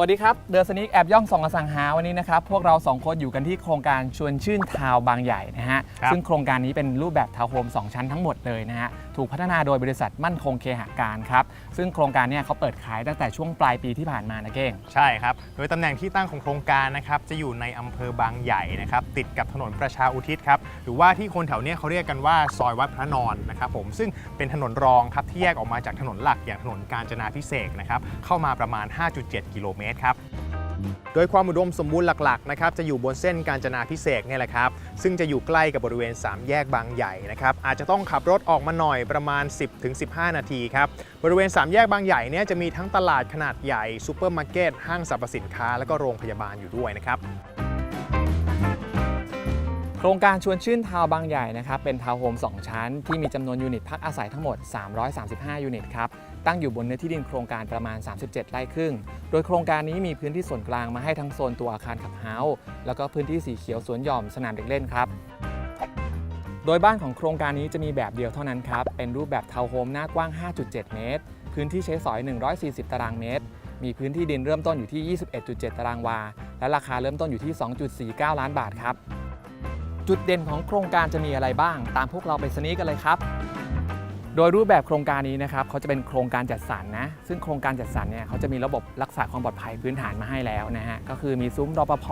สวัสดีครับ เดอะสนิกแอบย่องส่องอสังหาวันนี้นะครับ พวกเรา 2 คนอยู่กันที่โครงการชวนชื่นทาวน์บางใหญ่นะฮะครับซึ่งโครงการนี้เป็นรูปแบบทาวน์โฮม2 ชั้นทั้งหมดเลยนะฮะ ถูกพัฒนาโดยบริษัทมั่นคงเคหะการครับ ซึ่งโครงการเนี้เขาเปิดขายตั้งแต่ช่วงปลายปีที่ผ่านมานะเก้งใช่ครับ โดยตำแหน่งที่ตั้งของโครงการนะครับจะอยู่ในอำเภอบางใหญ่นะครับติดกับถนนประชาอุทิศครับหรือว่าที่คนแถวเนี้ยเขาเรียกกันว่าซอยวัดพระนอนนะครับผมซึ่งเป็นถนนรองครับที่แยกออกมาจากถนนหลักอย่างถนนกาญจนาพิเศษกนะครับเข้ามาประมาณ 5.7 กิโลเมตรครับโดยความอุดมสมบูรณ์หลักๆนะครับจะอยู่บนเส้นกาญจนาพิเศษเนี่ยแหละครับซึ่งจะอยู่ใกล้กับบริเวณ 3 แยกบางใหญ่นะครับอาจจะต้องขับรถออกมาหน่อยประมาณ 10-15 นาทีครับบริเวณ 3 แยกบางใหญ่เนี่ยจะมีทั้งตลาดขนาดใหญ่ซูเปอร์มาร์เก็ตห้างสรรพสินค้า แล้วก็โรงพยาบาลอยู่ด้วยนะครับโครงการชวนชื่นทาวน์บางใหญ่นะครับเป็นทาวน์โฮม2 ชั้น ที่มีจำนวนยูนิตพักอาศัยทั้งหมด 335 ยูนิตครับ ตั้งอยู่บนเนื้อที่ดินโครงการประมาณ 37 ไร่ครึ่ง โดยโครงการนี้มีพื้นที่ส่วนกลางมาให้ทั้งโซนตัวอาคารขับเฮาส์แล้วก็พื้นที่สีเขียวสวนหย่อมสนามเด็กเล่นครับ โดยบ้านของโครงการนี้จะมีแบบเดียวเท่านั้นครับ เป็นรูปแบบทาวน์โฮมหน้ากว้าง 5.7 เมตร พื้นที่ใช้สอย 140 ตารางเมตร มีพื้นที่ดินเริ่มต้นอยู่ที่ 21.7 ตารางวา และราคาเริ่มต้นอยู่ที่ 2.49 ล้านบาทครับ จุดเด่นของโครงการจะมีอะไรบ้าง ตามพวกเราไปสนีกันเลยครับ โดยรูปแบบโครงการนี้นะครับเขาจะเป็นโครงการจัดสรรนะ ซึ่งโครงการจัดสรรเนี่ยเขาจะมีระบบรักษาความปลอดภัยพื้นฐานมาให้แล้วนะฮะก็คือมีซุ้มรปภ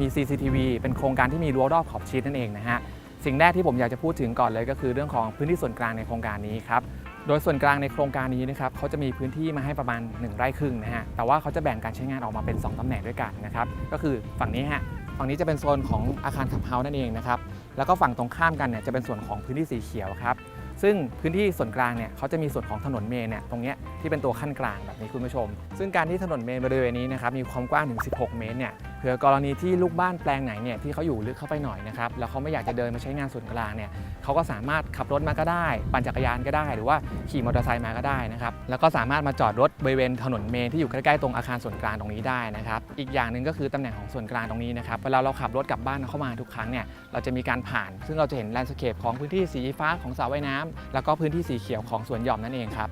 มี CCTV เป็นโครงการที่มีรั้วรอบขอบชิดนั่นเองนะฮะสิ่งแรกที่ผมอยากจะพูดถึงก่อนเลยก็คือเรื่องของพื้นที่ส่วนกลางในโครงการนี้ครับโดยส่วนกลางในโครงการนี้นะครับเขาจะมีพื้นที่มาให้ประมาณ 1 ไร่ครึ่งนะฮะแต่ว่าเขาจะแบ่งการใช้งานออกมาเป็น 2 ตำแหน่งด้วยกันนะครับก็คือฝั่งนี้ฮะฝั่งนี้จะเป็นโซนของอาคารขับเฮาส์นั่นเองนะครับแล้วก็ฝั่งตรงข้ามกันเนี่ยจะเป็นส่วนของพื้นที่สีเขียวครับ ซึ่งพื้นที่ส่วนกลางเนี่ยเขาจะมีส่วนของถนนเมนเนี่ยตรงเนี้ยที่เป็นตัวขั้นกลางแบบนี้คุณผู้ชม ซึ่งการที่ถนนเมนบริเวณนี้นะครับมีความกว้างถึง 16 เมตรเนี่ย ผื่อกรณีที่ลูกบ้านแปลงไหนเนี่ยที่เขาอยู่ลึกเข้าไปหน่อยนะครับแล้วเขาไม่อยากจะเดินมาใช้งานส่วนกลางเนี่ยเขาก็สามารถขับรถมาก็ได้ ปั่นจักรยานก็ได้ หรือว่าขี่มอเตอร์ไซค์มาก็ได้นะครับแล้วก็สามารถมาจอดรถบริเวณถนนเมนที่อยู่ใกล้ๆตรงอาคารส่วนกลางตรงนี้ได้นะครับอีกอย่างหนึ่งก็คือตำแหน่งของส่วนกลางตรงนี้นะครับเวลาเราขับรถกลับบ้านเข้ามาทุกครั้งเนี่ยเราจะมีการผ่าน ซึ่งเราจะเห็นแลนด์สเคปของพื้นที่สีฟ้าของสระว่ายน้ำแล้วก็พื้นที่สีเขียวของสวนหย่อมนั่นเองครับ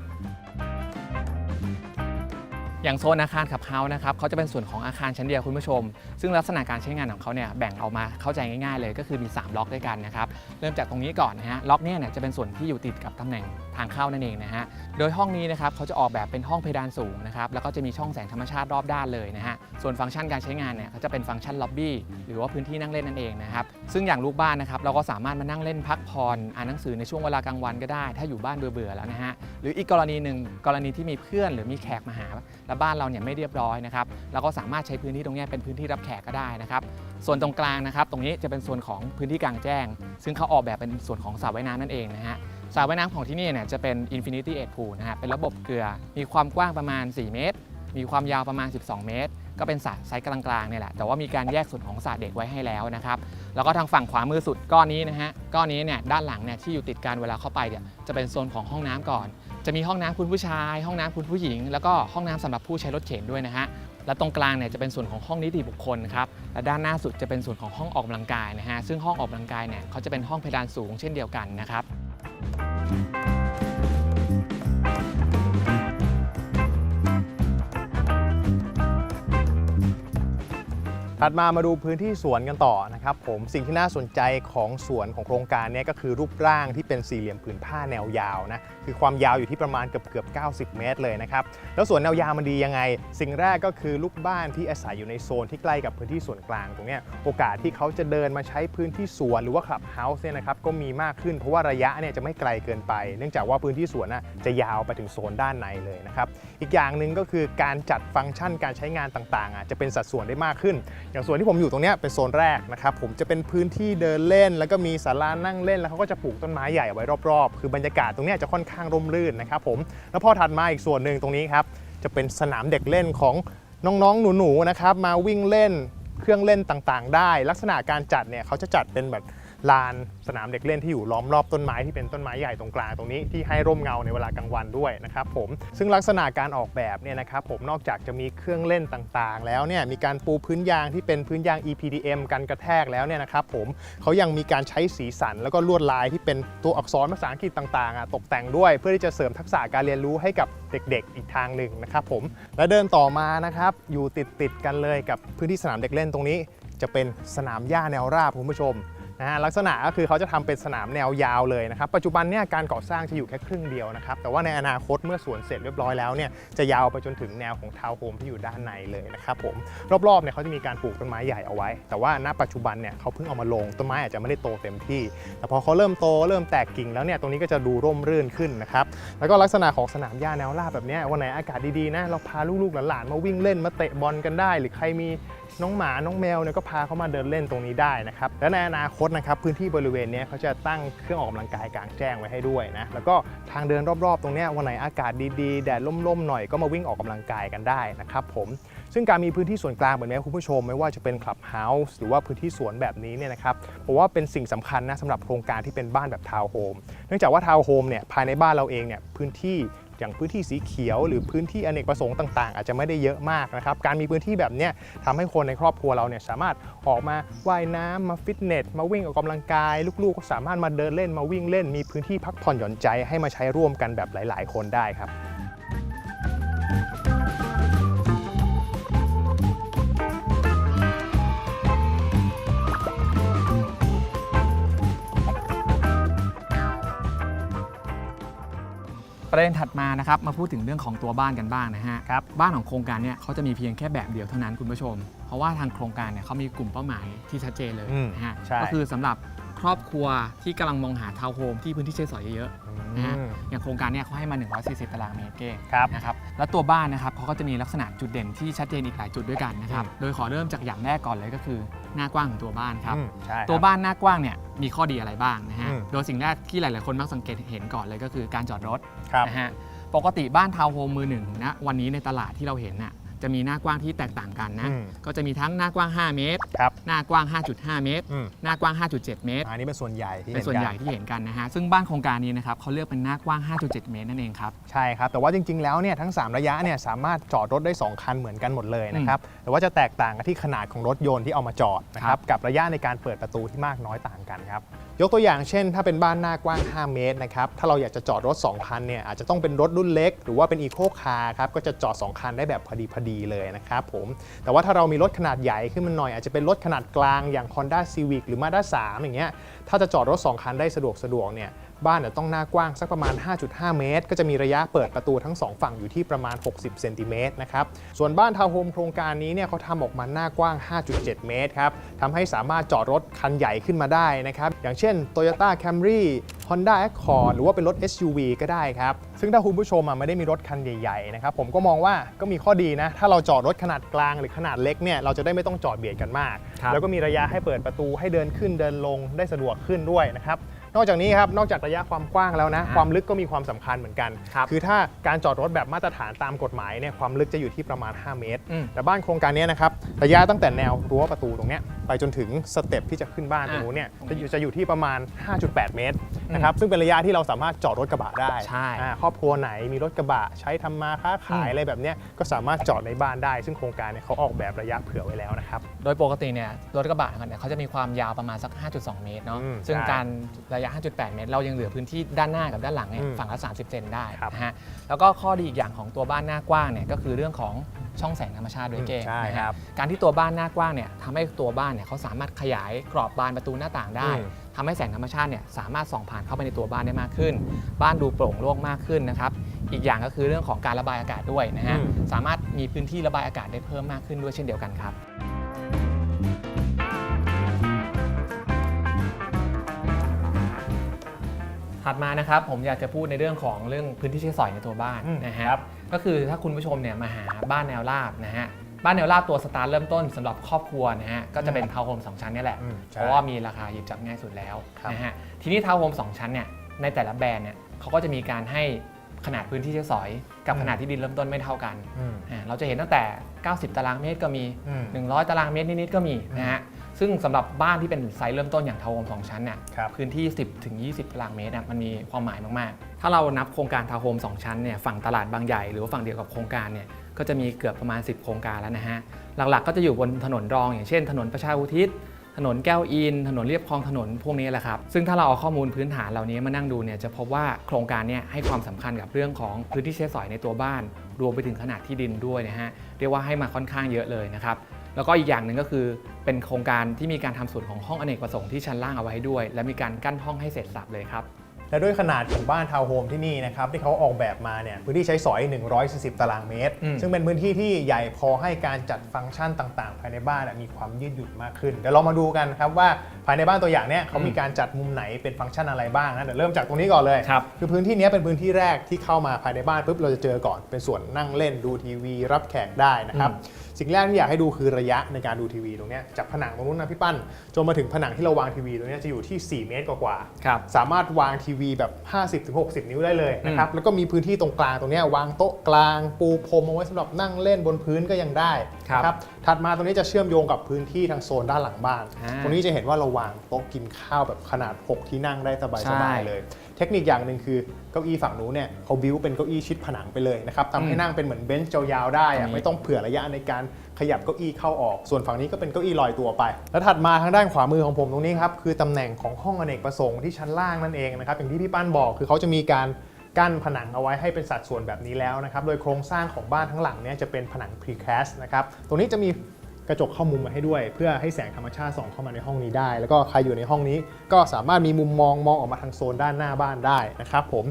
อย่างโซนอาคารขับเฮาส์นะครับเขาจะเป็นส่วนของอาคารชั้นเดียวคุณผู้ชม ซึ่งลักษณะการใช้งานของเขาเนี่ยแบ่งออกมาเข้าใจง่ายๆเลยก็คือมี 3 ล็อกด้วยกันนะครับเริ่มจากตรงนี้ก่อนนะฮะล็อกเนี่ยเนี่ยจะเป็นส่วนที่อยู่ติดกับตำแหน่ง ทางเข้านั่นเองนะฮะ โดยห้องนี้นะครับเขาจะออกแบบเป็นห้องเพดานสูงนะครับ แล้วก็จะมีช่องแสงธรรมชาติรอบด้านเลยนะฮะ ส่วนฟังก์ชันการใช้งานเนี่ยเขาจะเป็นฟังก์ชันล็อบบี้หรือว่าพื้นที่นั่งเล่นนั่นเองนะครับ ซึ่งอย่างลูกบ้านนะครับเราก็สามารถมานั่งเล่นพักผ่อนอ่านหนังสือในช่วงเวลากลางวันก็ได้ ถ้าอยู่บ้านเบื่อๆแล้วนะฮะ หรืออีกกรณีหนึ่งกรณีที่มีเพื่อนหรือมีแขกมาหา แล้วบ้านเราเนี่ยไม่เรียบร้อยนะครับเราก็สามารถใช้พื้นที่ตรงนี้เป็นพื้นที่รับแขกก็ได้นะครับส่วนตรงกลางนะครับตรงนี้จะเป็นส่วนของพื้นที่กลางแจ้ง ซึ่งเขาออกแบบเป็นส่วนของสระว่ายน้ำนั่นเองนะฮะ สระว่ายน้ำของที่นี่เนี่ยจะเป็น Infinity Edge Pool นะฮะเป็นระบบเกลือ มีความกว้างประมาณ 4 เมตร มีความยาวประมาณ 12 เมตร ก็เป็นสระไซส์กลางๆเนี่ยแหละ แต่ว่ามีการแยกส่วนของสระเด็กไว้ให้แล้วนะครับ แล้วก็ทางฝั่งขวามือสุดก้อนนี้นะฮะ ก้อนนี้เนี่ยด้านหลังเนี่ยที่อยู่ติดกันเวลาเข้าไปเนี่ยจะเป็นโซนของห้องน้ำก่อน จะมีห้องน้ำคุณผู้ชาย ห้องน้ำคุณผู้หญิง แล้วก็ห้องน้ำสำหรับผู้ใช้รถเข็นด้วยนะฮะ และตรงกลางเนี่ยจะเป็นส่วนของห้องนิติบุคคลครับ และด้านหน้าสุดจะเป็นส่วนของห้องออกกำลังกายนะฮะ ซึ่งห้องออกกำลังกายเนี่ยเขาจะเป็นห้องเพดานสูงเช่นเดียวกันนะครับ Thank you. ถัดมามาดูพื้นที่สวนกันต่อนะครับผมสิ่งที่น่าสนใจของสวนของโครงการเนี้ก็คือรูปร่างที่เป็นสี่เหลี่ยมผืนผ้าแนวยาวนะคือความยาวอยู่ที่ประมาณเกือบเกือบ90 เมตรเลยนะครับแล้วสวนแนวยาวมันดียังไง สิ่งแรกก็คือลูกบ้านที่อาศัยอยู่ในโซนที่ใกล้กับพื้นที่ส่วนกลางตรงเนี้ยโอกาสที่เขาจะเดินมาใช้พื้นที่สวนหรือว่าคลับเฮาส์เนี่ยนะครับก็มีมากขึ้นเพราะว่าระยะเนี่ยจะไม่ไกลเกินไป เนื่องจากว่าพื้นที่สวนน่ะจะยาวไปถึงโซนด้านในเลยนะครับอีกอย่างหนึ่งก็คือการจัดฟังก์ชันการใช้งานต่างๆอะจะเป็นสัดส่วนได้มากขึ้นอย่างส่วนที่ผมอยู่ตรงนี้เป็นโซนแรกนะครับผมจะเป็นพื้นที่เดินเล่น แล้วก็มีศาลานั่งเล่น แล้วเขาก็จะปลูกต้นไม้ใหญ่ไว้รอบๆ คือบรรยากาศตรงนี้จะค่อนข้างร่มรื่นนะครับผมแล้วพอถัดมาอีกส่วนหนึ่งตรงนี้ครับจะเป็นสนามเด็กเล่นของน้องๆหนูๆนะครับมาวิ่งเล่นเครื่องเล่นต่างๆ ได้ ลักษณะการจัดเนี่ยเขาจะจัดเป็นแบบ ลานสนามเด็กเล่นที่อยู่ล้อมรอบต้นไม้ที่เป็นต้นไม้ใหญ่ตรงกลางตรงนี้ที่ให้ร่มเงาในเวลากลางวันด้วยนะครับผมซึ่งลักษณะการออกแบบเนี่ยนะครับผมนอกจากจะมีเครื่องเล่นต่างๆ แล้วเนี่ยมีการปูพื้นยางที่เป็นพื้นยาง EPDM กันกระแทกแล้วเนี่ยนะครับผมเขายังมีการใช้สีสันแล้วก็ลวดลายที่เป็นตัวอักษรภาษาอังกฤษต่างๆอะตกแต่งด้วย เพื่อที่จะเสริมทักษะการเรียนรู้ให้กับเด็กๆ อีกทางหนึ่งนะครับผมและเดินต่อมานะครับอยู่ติดๆกันเลยกับพื้นที่สนามเด็กเล่นตรงนี้ จะเป็นสนามหญ้าแนวราบคุณผู้ชม นะฮะลักษณะก็คือเขาจะทำเป็นสนามแนวยาวเลยนะครับ ปัจจุบันเนี่ยการก่อสร้างจะอยู่แค่ครึ่งเดียวนะครับ แต่ว่าในอนาคตเมื่อสวนเสร็จเรียบร้อยแล้วเนี่ยจะยาวไปจนถึงแนวของทาวน์โฮมที่อยู่ด้านในเลยนะครับผมรอบๆเนี่ยเขาจะมีการปลูกต้นไม้ใหญ่เอาไว้ แต่ว่าณปัจจุบันเนี่ยเขาเพิ่งเอามาลงต้นไม้อาจจะไม่ได้โตเต็มที่ แต่พอเขาเริ่มโตเริ่มแตกกิ่งแล้วเนี่ยตรงนี้ก็จะดูร่มรื่นขึ้นนะครับแล้วก็ลักษณะของสนามหญ้าแนวราบแบบนี้วันไหนอากาศดีๆนะเราพาลูกๆหลานๆมาวิ่งเล่นมาเตะบอลกันได้ หรือใครมีน้องหมาน้องแมวเนี่ยก็พาเขามาเดินเล่นตรงนี้ได้นะครับและในอนาคตนะครับพื้นที่บริเวณนี้เขาจะตั้งเครื่องออกกำลังกายกลางแจ้งไว้ให้ด้วยนะแล้วก็ทางเดินรอบๆ ตรงนี้วันไหนอากาศดีๆแดดล่มๆหน่อยก็มาวิ่งออกกำลังกายกันได้นะครับผมซึ่งการมีพื้นที่ส่วนกลางแบบนี้คุณผู้ชมไม่ว่าจะเป็นคลับเฮาส์หรือว่าพื้นที่สวนแบบนี้เนี่ยนะครับผมว่าเป็นสิ่งสำคัญนะสำหรับโครงการที่เป็นบ้านแบบทาวน์โฮมเนื่องจากว่าทาวน์โฮมเนี่ยภายในบ้านเราเองเนี่ยพื้นที่ อย่างพื้นที่สีเขียว หรือพื้นที่อเนกประสงค์ต่างๆ อาจจะไม่ได้เยอะมากนะครับการมีพื้นที่แบบนี้ทำให้คนในครอบครัวเราเนี่ยสามารถออกมาว่ายน้ำมาฟิตเนสมาวิ่งออกกำลังกาย ลูกๆก็สามารถมาเดินเล่นมาวิ่งเล่น มีพื้นที่พักผ่อนหย่อนใจให้มาใช้ร่วมกันแบบหลาย ๆ คนได้ครับ ประเด็นถัดมานะครับมาพูดถึงเรื่องของตัวบ้านกันบ้างนะฮะครับบ้านของโครงการเนี่ยเขาจะมีเพียงแค่แบบเดียวเท่านั้นคุณผู้ชม เพราะว่าทางโครงการเนี่ยเขามีกลุ่มเป้าหมายที่ชัดเจนเลยอืมนะฮะใช่ ก็คือสำหรับค รอบครัวที่กำลังมองหาทาวน์โฮมที่พื้นที่ใช้สอยเยอะๆนะฮะอย่างโครงการเนี่ยเขาให้มา 140 ตารางเมตรเก้งครับนะครับแล้วตัวบ้านนะครับเขาก็จะมีลักษณะจุดเด่นที่ชัดเจนอีกหลายจุดด้วยกันนะครับอืมโดยขอเริ่มจากอย่างแรกก่อนเลยก็คือหน้ากว้างของตัวบ้านครับ อืมใช่ครับตัวบ้านหน้ากว้างเนี่ยมีข้อดีอะไรบ้างนะฮะ อืม โดยสิ่งแรกที่หลาย ๆ คนมักสังเกตเห็นก่อนเลยก็คือการจอดรถครับ นะฮะ ปกติบ้านทาวน์โฮมมือหนึ่งนะวันนี้ในตลาดที่เราเห็นน่ะ จะมีหน้ากว้างที่แตกต่างกันนะ อืมก็จะมีทั้งหน้ากว้าง 5 เมตร ครับหน้ากว้าง 5.5 เมตร อืม หน้ากว้าง 5.7 เมตร อันนี้เป็นส่วนใหญ่ที่เป็นส่วนกัใหญ่ที่เห็นกันนะฮะ ซึ่งบ้านโครงการนี้นะครับเขาเลือกเป็นหน้ากว้าง 5.7 เมตรนั่นเองครับ ใช่ครับ แต่ว่าจริง ๆ แล้วเนี่ยทั้ง 3 ระยะเนี่ยสามารถจอดรถได้ 2 คันเหมือนกันหมดเลยนะครับ แต่ว่าจะแตกต่างกันที่ขนาดของรถยนต์ที่เอามาจอดนะคครัรับบกับระยะในการเปิดประตูที่มากน้อยต่างกันครับยกตัวอย่างเช่น ถ้าเป็นบ้านหน้ากว้าง 5 เมตรนะครับ ถ้าเราอยากจะจอดรถ 2 คันเนี่ยอาจจะต้องเป็นรถรุ่นเล็ก หรือว่าเป็นอีโคคาร์ครับ ก็จะจอด 2 คันได้แบบพอดีพอดีเลยนะครับผม แต่ว่าถ้าเรามีรถขนาดใหญ่ขึ้นมาหน่อย อาจจะเป็นรถขนาดกลางอย่าง Honda Civic หรือ Mazda 3 อย่างเงี้ย ถ้าจะจอดรถ 2 คันได้สะดวกสะดวกเนี่ย บ้านเนี่ยต้องหน้ากว้างสักประมาณ 5.5 เมตร ก็จะมีระยะเปิดประตูทั้ง 2 ฝั่งอยู่ที่ประมาณ 60 เซนติเมตรนะครับ ส่วนบ้านทาวน์โฮมโครงการนี้เนี่ยเขาทำออกมาหน้ากว้าง 5.7 เมตรครับทำให้สามารถจอดรถคันใหญ่ขึ้นมาได้นะครับ อย่างเช่น Toyota Camry Honda Accord หรือว่าเป็นรถ SUV ก็ได้ครับ ซึ่งถ้าคุณผู้ชมอะไม่ได้มีรถคันใหญ่ๆนะครับผมก็มองว่าก็มีข้อดีนะ ถ้าเราจอดรถขนาดกลางหรือขนาดเล็กเนี่ยเราจะได้ไม่ต้องจอดเบียดกันมากครับแล้วก็มีระยะให้เปิดประตูให้เดินขึ้นเดินลงได้สะดวกขึ้นด้วยนะครับ นอกจากนี้ครับนอกจากระยะความกว้างแล้วนะอ่าความลึกก็มีความสำคัญเหมือนกันครับอถ้าการจอดรถแบบมาตรฐานตามกฎหมายเนี่ยความลึกจะอยู่ที่ประมาณ 5 เมตรอืมแต่บ้านโครงการเนี้ยนะครับระยะตั้งแต่แนวรั้วประตูตรงเนี้ยไปจนถึงสเต็ปที่จะขึ้นบ้านตรงนู้นเนี่ยจะอยู่จะอยู่ที่ประมาณ 5.8 เมตรนะครับซึ่งเป็นระยะที่เราสามารถจอดรถกระบะได้ใช่อ่าครอบครัวไหนมีรถกระบะใช้ทำมาค้าขายอืมอะไรแบบเนี้ยก็สามารถจอดในบ้านได้ ซึ่งโครงการเนี่ยเขาออกแบบระยะเผื่อไว้แล้วนะครับโดยปกติเนี่ยรถกระบะเนี่ยเขาจะมีความยาวประมาณสัก 5.2 เมตรเนาะอืมซึ่งใช่การระยะ5.8 เมตร เรายังเหลือพื้นที่ด้านหน้ากับด้านหลังเนี่ยอืมฝั่งละ 30 เซนได้ครับนะฮะแล้วก็ข้อดีอีกอย่างของตัวบ้านหน้ากว้างเนี่ยก็คือเรื่องของช่องแสงธรรมชาติด้วยเกมใช่นะฮะครับการที่ตัวบ้านหน้ากว้างเนี่ยทำให้ตัวบ้านเนี่ยเขาสามารถขยายกรอบบานประตูหน้าต่างได้อืม ทำให้แสงธรรมชาติเนี่ยสามารถส่องผ่านเข้าไปในตัวบ้านได้มากขึ้น บ้านดูโปร่งโล่งมากขึ้นนะครับอีกอย่างก็คือเรื่องของการระบายอากาศด้วยนะฮะอืม สามารถมีพื้นที่ระบายอากาศได้เพิ่มมากขึ้นด้วยเช่นเดียวกันครับ ถัดมานะครับผมอยากจะพูดในเรื่องของเรื่องพื้นที่ใช้สอยในตัวบ้านอืมนะฮะครับก็คือถ้าคุณผู้ชมเนี่ยมาหาบ้านแนวราบนะฮะบ้านแนวราบตัวสตาร์ทเริ่มต้นสำหรับครอบครัวนะฮะก็จะเป็นทาวน์โฮมสองชั้นเนี่ยแหละ อืมใช่เพราะว่ามีราคาหยิบจับง่ายสุดแล้วครับ นะฮะทีนี้ทาวน์โฮมสองชั้นเนี่ยในแต่ละแบรนด์เนี่ยเขาก็จะมีการให้ขนาดพื้นที่ใช้สอย กับขนาดที่ดินเริ่มต้นไม่เท่ากัน อืม อ่าเราจะเห็นตั้งแต่ 90 ตารางเมตรก็มี อืม100 ตารางเมตรนิดๆก็มีนะฮะ ซึ่งสำหรับบ้านที่เป็นไซส์เริ่มต้นอย่างทาวน์โฮมสองชั้นเนี่ยครับพื้นที่ 10ถึง20ตารางเมตรเนี่ยมันมีความหมายมากๆ ถ้าเรานับโครงการทาวน์โฮม2ชั้นเนี่ยฝั่งตลาดบางใหญ่หรือว่าฝั่งเดียวกับโครงการเนี่ยก็จะมีเกือบประมาณ 10 โครงการแล้วนะฮะ หลักๆ ก็จะอยู่บนถนนรอง อย่างเช่น ถนนประชาอุทิศ ถนนแก้วอิน ถนนเรียบคลองถนนพวกนี้แหละครับ ซึ่งถ้าเราเอาข้อมูลพื้นฐานเหล่านี้มานั่งดูเนี่ยจะพบว่าโครงการเนี่ยให้ความสำคัญกับเรื่องของพื้นที่ใช้สอยในตัวบ้าน รวมไปถึงขนาดที่ดินด้วยนะฮะ เรียกว่าให้มาค่อนข้างเยอะเลยนะครับ แล้วก็อีกอย่างหนึ่งก็คือเป็นโครงการที่มีการทำส่วนของห้องอเนกประสงค์ที่ชั้นล่างเอาไว้ให้ด้วย และมีการกั้นห้องให้เสร็จสับเลยครับและด้วยขนาดของบ้านทาวน์โฮมที่นี่นะครับที่เขาออกแบบมาเนี่ยพื้นที่ใช้สอย 140 ตารางเมตรอืมซึ่งเป็นพื้นที่ที่ใหญ่พอให้การจัดฟังก์ชันต่างๆ ภายในบ้านอะมีความยืดหยุ่นมากขึ้นเดี๋ยวเรามาดูกันครับว่าภายในบ้านตัวอย่างเนี่ยเขามีการจัดมุมไหนเป็นฟังก์ชันอะไรบ้างนะเดี๋ยวเริ่มจากตรงนี้ก่อนเลยครับคือพื้นที่เนี้ยเป็นพื้นที่แรกที่เข้ามาภายในบ้านปุ๊บเราจะเจอก่อนเป็นส่วนนั่งเล่นดูทีวี รับแขกได้นะครับ สิ่งแรกที่อยากให้ดูคือระยะในการดูทีวีตรงเนี้ยจากผนังตรงนู้นนะพี่ปั้นจนมาถึงผนังที่เราวางทีวีตรงเนี้ยจะอยู่ที่ 4 เมตรกว่าๆครับสามารถวางทีวีแบบ 50-60 นิ้วได้เลยนะครับแล้วก็มีพื้นที่ตรงกลางตรงเนี้ยวางโต๊ะกลางปูพรมเอาไว้สำหรับนั่งเล่นบนพื้นก็ยังได้ครับนะถัดมาตรงนี้จะเชื่อมโยงกับพื้นที่ทางโซนด้านหลังบ้านอ่าตรงนี้จะเห็นว่าเราวางโต๊ะกินข้าวแบบขนาด 6 ที่นั่งได้สใช่บายๆเลย เทคนิคอย่างหนึ่งคือเก้าอี้ฝั่งนู้นเนี่ยเขาบิวเป็นเก้าอี้ชิดผนังไปเลยนะครับทำให้อืมนั่งเป็นเหมือนเบนช์ยาวๆได้อะอันนี้ไม่ต้องเผื่อระยะในการขยับเก้าอี้เข้าออก ส่วนฝั่งนี้ก็เป็นเก้าอี้ลอยตัวไป แล้วถัดมาทางด้านขวามือของผมตรงนี้ครับคือตำแหน่งของห้องอเนกประสงค์ที่ชั้นล่างนั่นเองนะครับอย่างที่พี่ปั้นบอกคือเขาจะมีการกั้นผนังเอาไว้ให้เป็นสัดส่วนแบบนี้แล้วนะครับ โดยโครงสร้างของบ้านทั้งหลังเนี่ยจะเป็นผนัง precast นะครับ ตรงนี้จะมี กระจกเข้ามุมมาให้ด้วย เพื่อให้แสงธรรมชาติส่องเข้ามาในห้องนี้ได้ แล้วก็ใครอยู่ในห้องนี้ก็สามารถมีมุมมองมองออกมาทางโซนด้านหน้าบ้านได้นะครับผม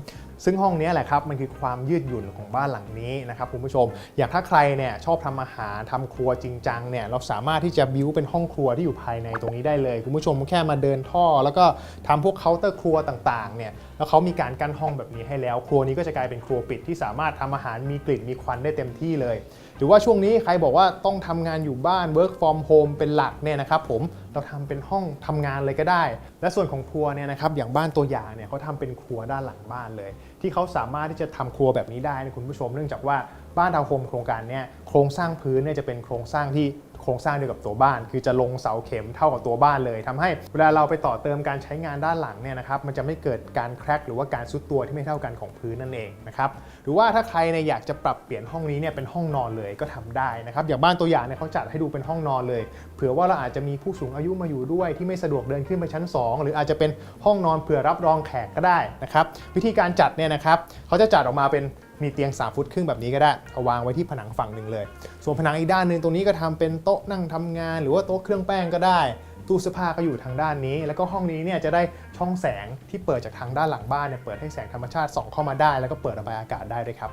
ซึ่งห้องนี้แหละครับมันคือความยืดหยุ่นของบ้านหลังนี้นะครับคุณผู้ชม อย่างถ้าใครเนี่ยชอบทำอาหารทำครัวจริงจังเนี่ยเราสามารถที่จะบิวเป็นห้องครัวที่อยู่ภายในตรงนี้ได้เลย คุณผู้ชมแค่มาเดินท่อ แล้วก็ทำพวกเคาน์เตอร์ครัวต่างๆเนี่ยแล้วเขามีการกั้นห้องแบบนี้ให้แล้ว ครัวนี้ก็จะกลายเป็นครัวปิดที่สามารถทำอาหารมีกลิ่นมีควันได้เต็มที่เลย หรือว่าช่วงนี้ใครบอกว่าต้องทำงานอยู่บ้าน work from home เป็นหลักเนี่ยนะครับผมเราทำเป็นห้องทำงานเลยก็ได้ และส่วนของครัวเนี่ยนะครับอย่างบ้านตัวอย่างเนี่ยเขาทำเป็นครัวด้านหลังบ้านเลย ที่เขาสามารถที่จะทำครัวแบบนี้ได้นะคุณผู้ชมเนื่องจากว่าบ้านทาวน์โฮมโครงการนี้โครงสร้างพื้นเนี่ยจะเป็นโครงสร้างที่ โครงสร้างเดียวกับตัวบ้าน คือจะลงเสาเข็มเท่ากับตัวบ้านเลยทำให้เวลาเราไปต่อเติมการใช้งานด้านหลังเนี่ยนะครับมันจะไม่เกิดการแครกหรือว่าการซุดตัวที่ไม่เท่ากันของพื้นนั่นเองนะครับหรือว่าถ้าใครเนี่ยอยากจะปรับเปลี่ยนห้องนี้เนี่ยเป็นห้องนอนเลยก็ทำได้นะครับอย่างบ้านตัวอย่างเนี่ยเขาจัดให้ดูเป็นห้องนอนเลย เผื่อว่าเราอาจจะมีผู้สูงอายุมาอยู่ด้วยที่ไม่สะดวกเดินขึ้นไปชั้น 2 หรืออาจจะเป็นห้องนอนเผื่อรับรองแขกก็ได้นะครับวิธีการจัดเนี่ยนะครับเขาจะจัดออกมาเป็น มีเตียง 3 ฟุตครึ่งแบบนี้ก็ได้ เอาวางไว้ที่ผนังฝั่งหนึ่งเลย ส่วนผนังอีกด้านหนึ่งตรงนี้ก็ทำเป็นโต๊ะนั่งทำงาน หรือว่าโต๊ะเครื่องแป้งก็ได้ ตู้เสื้อผ้าก็อยู่ทางด้านนี้ แล้วก็ห้องนี้เนี่ยจะได้ช่องแสงที่เปิดจากทางด้านหลังบ้านเนี่ยเปิดให้แสงธรรมชาติส่องเข้ามาได้ แล้วก็เปิดระบายอากาศได้ด้วยครับ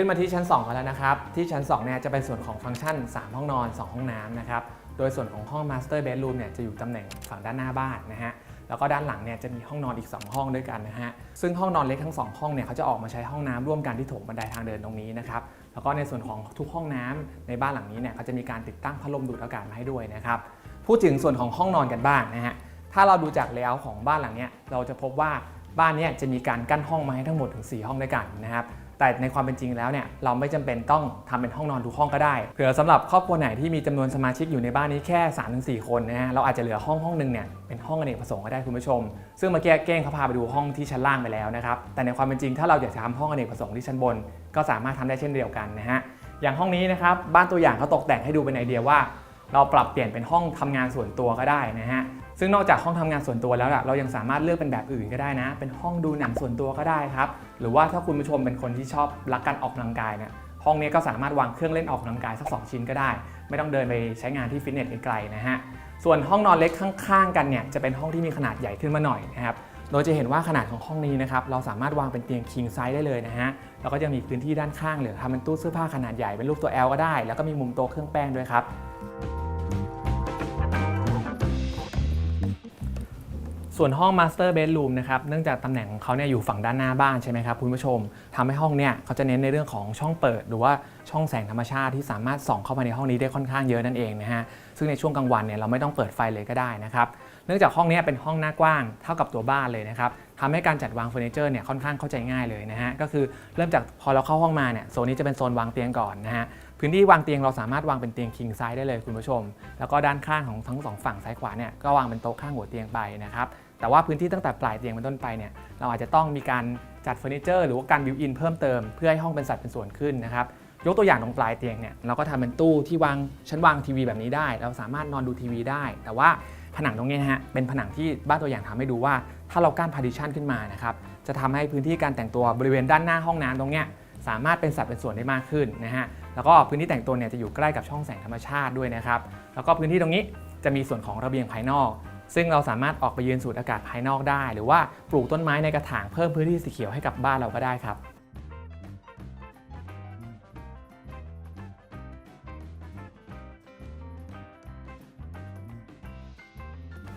ขึ้นมาที่ชั้น 2 กันแล้วนะครับ ที่ชั้น2เนี่ยจะเป็นส่วนของฟังก์ชัน 3 ห้องนอน 2 ห้องน้ำนะครับ โดยส่วนของห้อง Master Bedroom เนี่ยจะอยู่ตำแหน่งฝั่งด้านหน้าบ้านนะฮะ แล้วก็ด้านหลังเนี่ยจะมีห้องนอนอีก 2 ห้องด้วยกันนะฮะ ซึ่งห้องนอนเล็กทั้ง 2 ห้องเนี่ยเขาจะออกมาใช้ห้องน้ำร่วมกันที่โถงบันไดทางเดินตรงนี้นะครับ แล้วก็ในส่วนของทุกห้องน้ำในบ้านหลังนี้เนี่ยเขาจะมีการติดตั้งพัดลมดูดอากาศมาให้ด้วยนะครับ พูดถึงส่วนของห้องนอนกันบ้างนะฮะ ถ้าเราดูจากเลเยอร์ของบ้านหลังเนี้ยเราจะพบว่าบ้านเนี้ยจะมีการกั้นห้องมาให้ทั้งหมดถึง 4 ห้องด้วยกันนะครับ แต่ในความเป็นจริงแล้วเนี่ยเราไม่จำเป็นต้องทำเป็นห้องนอนทุกห้องก็ได้เผื่อสำหรับครอบครัวไหนที่มีจำนวนสมาชิกอยู่ในบ้านนี้แค่3-4คนนะฮะเราอาจจะเหลือห้องห้องหนึ่งเนี่ยเป็นห้องอเนกประสงค์ก็ได้คุณผู้ชม ซึ่งเมื่อกี้เก้งเขาพาไปดูห้องที่ชั้นล่างไปแล้วนะครับแต่ในความเป็นจริงถ้าเราอยากจะทำห้องอเนกประสงค์ที่ชั้นบน ก็สามารถทำได้เช่นเดียวกันนะฮะอย่างห้องนี้นะครับบ้านตัวอย่างเขาตกแต่งให้ดูเป็นไอเดียว่า เราปรับเปลี่ยนเป็นห้องทำงานส่วนตัวก็ได้นะฮะ ซึ่งนอกจากห้องทำงานส่วนตัวแล้วอะเรายังสามารถเลือกเป็นแบบอื่นก็ได้นะ เป็นห้องดูหนังส่วนตัวก็ได้ครับ หรือว่าถ้าคุณผู้ชมเป็นคนที่ชอบรักการออกกำลังกายเนี่ยห้องนี้ก็สามารถวางเครื่องเล่นออกกำลังกายสัก 2 ชิ้นก็ได้ ไม่ต้องเดินไปใช้งานที่ฟิตเนสไกลๆนะฮะส่วนห้องนอนเล็กข้างๆ กันเนี่ยจะเป็นห้องที่มีขนาดใหญ่ขึ้นมาหน่อยนะครับโดยจะเห็นว่าขนาดของห้องนี้นะครับเราสามารถวางเป็นเตียง king size ได้เลยนะฮะแล้วก็จะมีพื้นที่ด้านข้างเหลือทำเป็นตู้เสื้อผ้าขนาดใหญ่เป็นรูปตัว L ก็ได้ แล้วก็มีมุมโต๊ะเครื่องแป้งด้วยครับ ส่วนห้อง Master Bedroom นะครับเนื่องจากตำแหน่งของเขาเนี่ยอยู่ฝั่งด้านหน้าบ้านใช่ไหมครับคุณผู้ชมทำให้ห้องเนี่ยเขาจะเน้นในเรื่องของช่องเปิด หรือว่าช่องแสงธรรมชาติที่สามารถส่องเข้ามาในห้องนี้ได้ค่อนข้างเยอะนั่นเองนะฮะซึ่งในช่วงกลางวันเนี่ยเราไม่ต้องเปิดไฟเลยก็ได้นะครับเนื่องจากห้องนี้เป็นห้องหน้ากว้างเท่ากับตัวบ้านเลยนะครับทำให้การจัดวางเฟอร์นิเจอร์เนี่ยค่อนข้างเข้าใจง่ายเลยนะฮะก็คือเริ่มจากพอเราเข้าห้องมาเนี่ยโซนนี้จะเป็นโซนวางเตียงก่อนนะฮะพื้นที่วางเตียงเราสามารถวางเป็นเตียง king size ได้เลยคุณผู้ชม แล้วก็ด้านข้างของทั้งสองฝั่งซ้ายขวาเนี่ยก็วางเป็นโต๊ะข้างหัวเตียงไปนะครับ แต่ว่าพื้นที่ตั้งแต่ปลายเตียงเป็นต้นไปเนี่ยเราอาจจะต้องมีการจัดเฟอร์นิเจอร์หรือว่าการบิวอินเพิ่มเติมเพื่อให้ห้องเป็นสัดเป็นส่วนขึ้นนะครับยกตัวอย่างตรงปลายเตียงเนี่ยเราก็ทำเป็นตู้ที่วางชั้นวางทีวีแบบนี้ได้ เราสามารถนอนดูทีวีได้ แต่ว่าผนังตรงนี้ฮะเป็นผนังที่บ้านตัวอย่างทำให้ดูว่า ถ้าเรากั้นพาร์ติชันขึ้นมานะครับจะทำให้พื้นที่การแต่งตัวบริเวณด้านหน้าห้องน้ำตรงเนี้ยสามารถเป็นสัดเป็นส่วนได้มากขึ้นนะฮะแล้วก็พื้นที่แต่งตัวเนี่ยจะอยู่ใกล้กับช่องแสงธรรมชาติด้วยนะครับแล้วก็พื้นที่ตรงนี้จะมีส่วนของระเบียงภายนอก ซึ่งเราสามารถออกไปยืนสูดอากาศภายนอกได้ หรือว่าปลูกต้นไม้ในกระถางเพิ่มพื้นที่สีเขียวให้กับบ้านเราก็ได้ครับ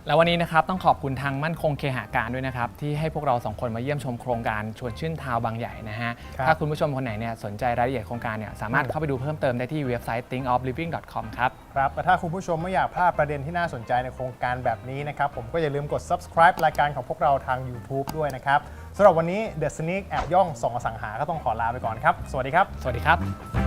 แล้ววันนี้นะครับต้องขอบคุณทางมั่นคงเคหาการด้วยนะครับ ที่ให้พวกเราสองคนมาเยี่ยมชมโครงการชวนชื่นทาวน์บางใหญ่นะฮะ ครับถ้าคุณผู้ชมคนไหนเนี่ยสนใจรายละเอียดโครงการเนี่ยสามารถเข้าไปดูเพิ่มเติมได้ที่เว็บไซต์ thinkofliving.com ครับ ครับและถ้าคุณผู้ชมไม่อยากพลาดประเด็นที่น่าสนใจในโครงการแบบนี้นะครับ ผมก็อย่าลืมกด subscribe รายการของพวกเราทาง YouTube ด้วยนะครับสำหรับวันนี้ The Sneak แอบย่องส่องอสังหา ก็ต้องขอลาไปก่อนครับ สวัสดีครับ สวัสดีครับ